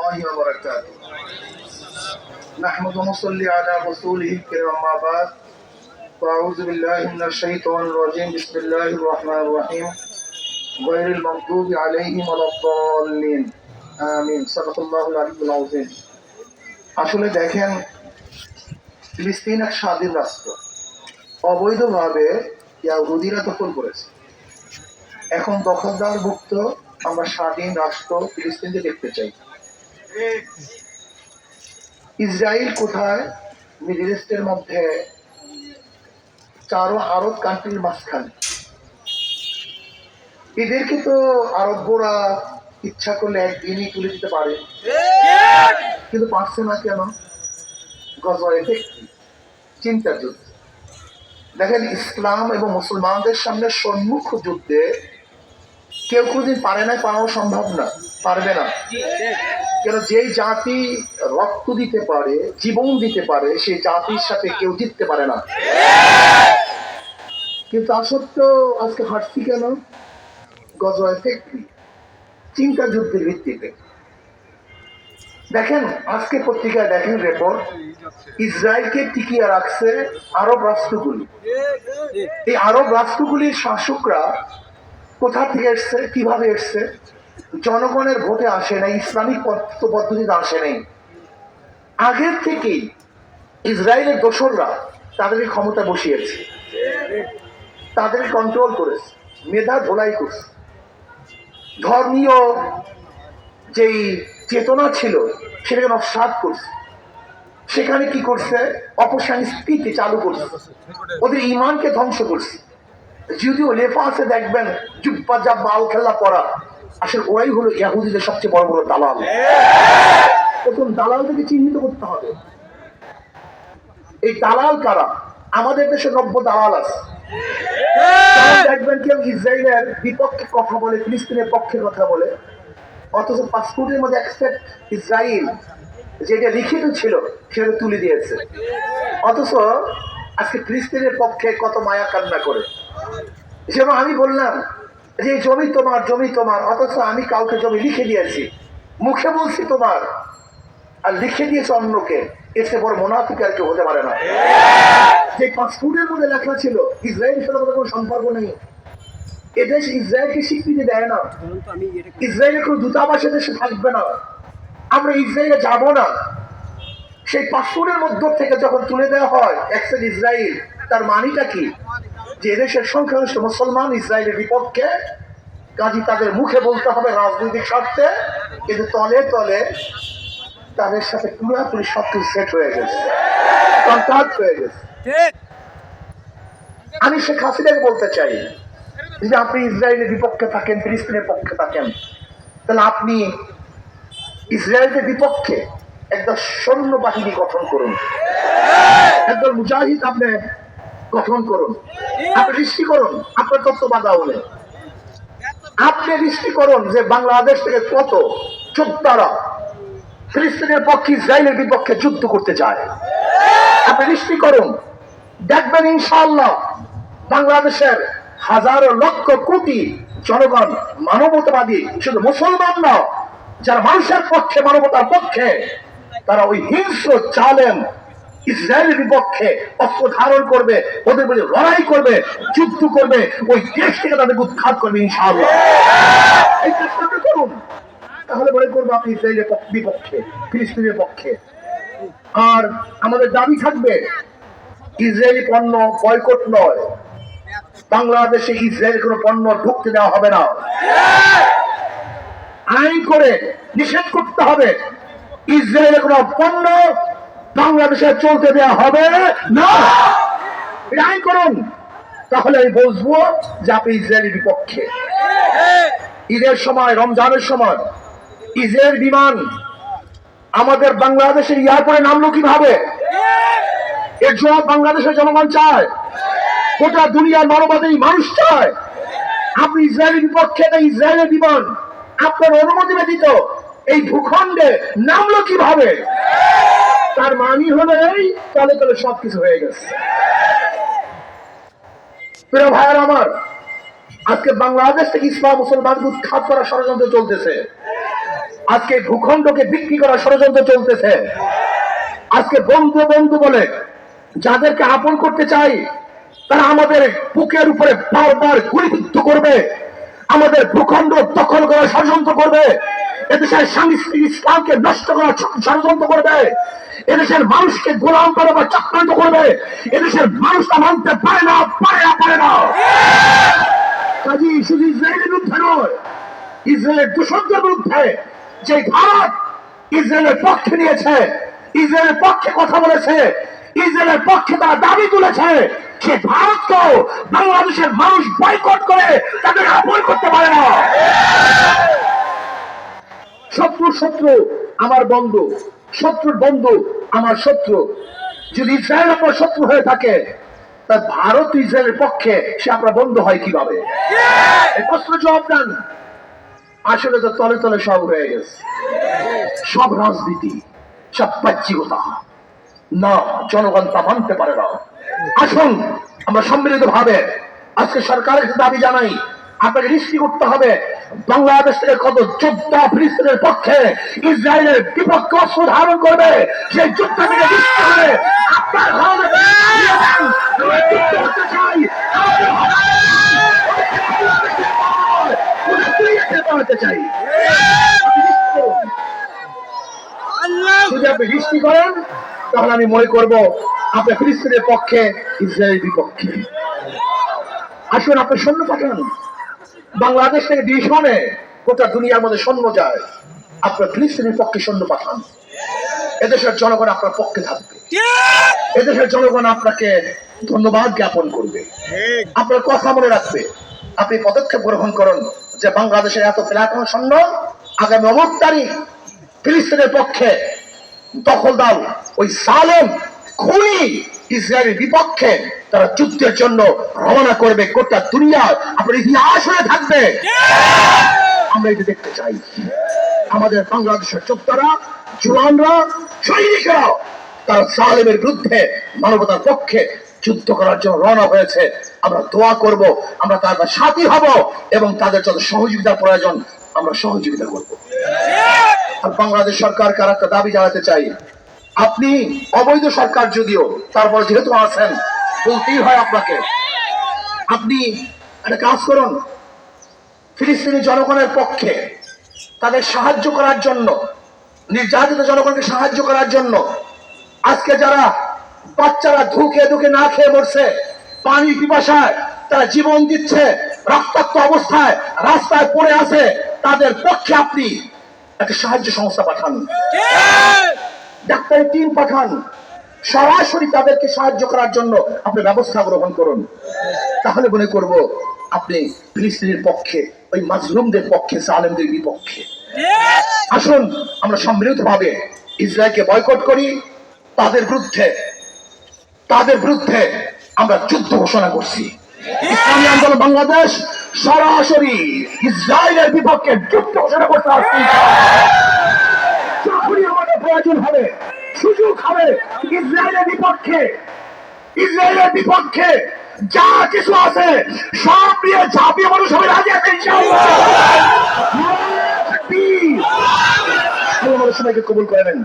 الله وبركاته نحمد ونصلي على رسوله الكريم أما بعد فأعوذ بالله من الشيطان الرجيم بسم الله الرحمن الرحيم غير المغضوب عليهم ولا الضالين آمين صدق الله العلي العظيم আসলে দেখেন ফিলিস্তিন এক স্বাধীন রাষ্ট্র অবৈধভাবে ইয়াহুদিরা দখল করেছে এখন দখলদার মুক্ত আমরা স্বাধীন রাষ্ট্র ফিলিস্তিনকে দেখতে চাই ইসরায়েল কোথায় মিডিল ইস্টের মধ্যে চারো আরব কান্ট্রির মাঝখানে। এদেরকে তো আরবরা ইচ্ছা করলে একদিনই তুলে দিতে পারে। কিন্তু পারছে না কেন? গজওয়ায় দেখি চিন্তার যুদ্ধ দেখেন, ইসলাম এবং মুসলমানদের সামনে সম্মুখ যুদ্ধে কেউ কোনদিন পারে না পাওয়া সম্ভব না, পারবে না। কেন যেই জাতি রক্ত দিতে পারে, জীবন দিতে পারে সেই জাতির সাথে কেউ জিততে পারে না। কিন্তু তা সত্ত্বেও আজকে হাঁটছি কেন? চিন্তা যুদ্ধের ভিত্তিতে। দেখেন, আজকে পত্রিকায় দেখেন রেপোর্ট ইসরায়েলকে টিকিয়ে রাখছে আরব রাষ্ট্রগুলি। এই আরব রাষ্ট্রগুলির শাসকরা কোথা থেকে এসছে, কীভাবে এসছে? জনগণের ভোটে আসে নাই, ইসলামিক পদ্ধ- পদ্ধতিতে আসে নাই। আগের থেকেই ইসরায়েলের দোসররা তাদেরকে ক্ষমতা বসিয়েছে। তাদের কন্ট্রোল করেছে, মেধা ধোলাই করছে। ধর্মীয় যেই চেতনা ছিল, সেটাকে নস্বাত করছে। সেখানে কি করছে? অপসংস্কৃতি চালু করছে। ওদের ইমানকে ধ্বংস করছে। যদিও লেফা আছে দেখবেন, জুব্বা জাব্বা আল খেলা পড়া আসলে ওরাই হলো ইয়াহুদিদের সবচেয়ে বড় বড় দালাল। প্রথম দালালদেরকে চিহ্নিত করতে হবে। এই দালাল কারা? আমাদের দেশে নব্য দালাল আছে। দেখবেন কেউ ইসরায়েলের বিপক্ষে কথা বলে, ফিলিস্তিনের পক্ষে কথা বলে, অথচ পাসপোর্টের মধ্যে অ্যাকসেপ্ট ইসরায়েল যেটা লিখিত ছিল, সেটা তুলে দিয়েছে। অথচ আজকে ফিলিস্তিনের পক্ষে কত মায়া কান্না করে। যেমন আমি বললাম যে জমি তোমার জমি তোমার, অথচ আমি কাউকে জমি লিখে দিয়েছি। মুখে বলছি তোমার, আর লিখে দিয়েছে অন্যকে। এসে বড় মোনাফিক আর কেউ হতে পারে না। যে পাসপোর্টের মধ্যে লেখা ছিল ইসরায়েলের সাথে কোনো সম্পর্ক নেই। এদেশ ইসরায়েলকে স্বীকৃতি দেয় না। ইসরায়েলের কোনো দূতাবাস দেশে থাকবে না। আমরা ইসরায়েলে যাব না। সেই পাসপোর্টের মধ্য থেকে যখন তুলে দেওয়া হয় এক্সেল ইসরায়েল, তার মানিটা কি? যে এদেশের সংখ্যাগরিষ্ঠ মুসলমান ইসরায়েলের বিপক্ষে কাজী তাদের মুখে বলতে হবে রাজনৈতিক স্বার্থে কিন্তু তলে তলে তাদের সাথে পুরোপুরি সব কিছু সেট হয়ে গেছে। হয়ে গেছে। আমি শেখ হাসিনাকে বলতে চাই যদি আপনি ইসরায়েলের বিপক্ষে থাকেন ফিলিস্তিনের পক্ষে থাকেন তাহলে আপনি ইসরায়েলের বিপক্ষে একটা সৈন্য বাহিনী গঠন করুন। একদল মুজাহিদ আপনি গঠন করুন। আপনি সৃষ্টি করুন, আপনার তত্ত্বাবধানে আপনি সৃষ্টি করুন যে বাংলাদেশ থেকে কত যোদ্ধারা ফিলিস্তিনের পক্ষে, ইসরায়েলের বিপক্ষে যুদ্ধ করতে চায়। আপনি সৃষ্টি করুন, দেখবেন ইনশাআল্লাহ বাংলাদেশের হাজারো লক্ষ কোটি জনগণ মানবতাবাদী, শুধু মুসলমান না, যারা মানুষের পক্ষে, মানবতার পক্ষে, তারা ওই হিংস্র চালেন ইসরায়েলের বিপক্ষে অস্ত্র ধারণ করবে, ওদের বলে লড়াই করবে, যুদ্ধ করবে, ওই দেশ থেকে তাদেরকে উৎখাত করবে ইনশাআল্লাহ। এই চেষ্টা আপনি করুন। তাহলে মনে করব আপনি ইসরায়েলের বিপক্ষে, ফিলিস্তিনের পক্ষে। আর আমাদের দাবি থাকবে, ইসরায়েলি পণ্য বয়কট নয়। বাংলাদেশে ইসরায়েলের কোনো পণ্য ঢুকতে দেওয়া হবে না। আইন করে নিষেধ করতে হবে, ইসরায়েলের কোনো পণ্য বাংলাদেশে চলতে দেওয়া হবে? না। আইন করুন। তাহলে আমি বুঝব যে আপনি ইসরায়েলের বিপক্ষে। ঈদের সময়, রমজানের সময় ইসরায়েল বিমান আমাদের বাংলাদেশের এয়ারপোর্টে নামলো কীভাবে? এর জবাব বাংলাদেশের জনগণ চায়। গোটা দুনিয়ার মানবাদী মানুষ চায়। আপনি ইসরায়েলের বিপক্ষে না ইসরায়েলের বিমান আপনার অনুমতি ব্যতীত এই ভূখণ্ডে নামলো কীভাবে? তার মানি হলো এই তলে তলে সবকিছু হয়ে গেছে। প্রিয় ভাইয়ের আমার, আজকে বাংলাদেশ থেকে ইসলাম মুসলমানকে উৎখাত করার ষড়যন্ত্র চলতেছে। আজকে ভূখণ্ডকে বিক্রি করার ষড়যন্ত্র চলতেছে। আজকে বন্ধু বন্ধু বলে, যাদেরকে আপন করতে চাই, তারা আমাদের বুকের উপরে বারবার গুলিবিদ্ধ করবে। আমাদের ভূখণ্ড দখল করার ষড়যন্ত্র করবে। এদেশের সাংস্কৃতিক ইসলামকে নষ্ট করার ষড়যন্ত্র করবে। এদেশের মানুষকে গোলাম করে বা চক্রান্ত করবে। এদেশের মানুষটা মানতে পারে না পারে না পারে না। কাজী শুধু ইসরায়েলের বিরুদ্ধে নয়, ইসরায়েলের দূষণদের বিরুদ্ধে যে ভারত ইসরায়েলের পক্ষে নিয়েছে, ইসরায়েলের পক্ষে কথা বলেছে, ইসরায়েলের পক্ষে তারা দাবি তুলেছে, সে ভারতকেও বাংলাদেশের মানুষ বয়কট করে তাদের আপন করতে পারে না। শত্রু শত্রু, আমার বন্ধু শত্রুর বন্ধু, আমার শত্রু। যদি ইসরায়েল আপনার শত্রু হয়ে থাকে, তা ভারত ইসরায়েলের পক্ষে সে আপনার বন্ধু হয় কীভাবে? প্রশ্ন জবাব দেন। আসলে তো তলে তলে সব হয়ে গেছে। সব রাজনীতি, সব বাহ্যিকতা। না, জনগণ তা মানতে পারে না। আসুন, আমরা সম্মিলিত ভাবে আজকে সরকারের দাবি জানাই আপনাকে নিশ্চিত করতে হবে, বাংলাদেশ থেকে কত যোদ্ধা ফিলিস্তিনের পক্ষে ইসরায়েলের বিপক্ষে অস্ত্র ধারণ করবে সেই যুদ্ধ থেকে নিশ্চিত হবে, আপনার। যদি আপনি দৃষ্টি করেন, তাহলে আমি মনে করব আপনি ফিলিস্তিনের পক্ষে, ইসরায়েলের বিপক্ষে আসুন আপনি সৈন্য পাঠান বাংলাদেশ থেকে ডিভিশনে গোটা দুনিয়ার মধ্যে সৈন্য যায়। আপনার ফিলিস্তিনের পক্ষে সৈন্য পাঠান। এদেশের জনগণ আপনার পক্ষে থাকবে। এদেশের জনগণ আপনাকে ধন্যবাদ জ্ঞাপন করবে। আপনার কথা মনে রাখবে। আপনি পদক্ষেপ গ্রহণ করুন যে বাংলাদেশের এত প্লাটন সৈন্য আগামী অমুক তারিখ ফিলিস্তিনের পক্ষে দখলদার ওই সালেম খুনি ইসরায়েলের বিপক্ষে তারা যুদ্ধের জন্য রওনা করবে গোটা দুনিয়ার আপনার ইতিহাস হয়ে থাকবে। আমরা এটা দেখতে চাই। আমাদের বাংলাদেশের যোদ্ধারা জওয়ানরা সৈনিকেরা তারা সালেমের বিরুদ্ধে মানবতার পক্ষে যুদ্ধ করার জন্য রওনা হয়েছে। আমরা দোয়া করব আমরা তাদের সাথী হব এবং তাদের যত সহযোগিতার প্রয়োজন আমরা সহযোগিতা করব। আর বাংলাদেশ সরকার আর একটা দাবি জানাতে চাই। আপনি অবৈধ সরকার যদিও তারপর যেহেতু আছেন বলতেই হয় আপনাকে। আপনি একটা কাজ করুন। ফিলিস্তিনি জনগণের পক্ষে তাদের সাহায্য করার জন্য নির্যাতিত জনগণকে সাহায্য করার জন্য আজকে যারা বাচ্চারা ধুকে ধুকে না খেয়ে মরছে পানি পিপাসায় তারা জীবন দিচ্ছে রক্তাক্ত অবস্থায় রাস্তায় পড়ে আছে তাদের পক্ষে আপনি একটা সাহায্য সংস্থা পাঠান। ডাক্তারি টিম পাঠান। সরাসরি তাদেরকে সাহায্য করার জন্য আপনি ব্যবস্থা গ্রহণ করুন। তাহলে মনে করব আপনি ফিলিস্তিনের পক্ষে, ওই মাজলুমদের পক্ষে, সালেমদের বিপক্ষে। আসুন, আমরা সম্মিলিত ভাবে ইসরায়েলকে বয়কট করি। তাদের বিরুদ্ধে তাদের বিরুদ্ধে আমরা যুদ্ধ ঘোষণা করছি। ইসলামী আন্দোলন বাংলাদেশ সরাসরি ইসরায়েলের বিপক্ষে যুদ্ধ ঘোষণা করতে আসছি। আমাদের প্রয়োজন হবে সুযোগ হবে ইসরায়েলের বিপক্ষে। ইসরায়েলের বিপক্ষে যা কিছু আছে সব নিয়ে ঝাঁপিয়ে মানুষ হবে রাজি আছে। সবাইকে কবুল করে নেন।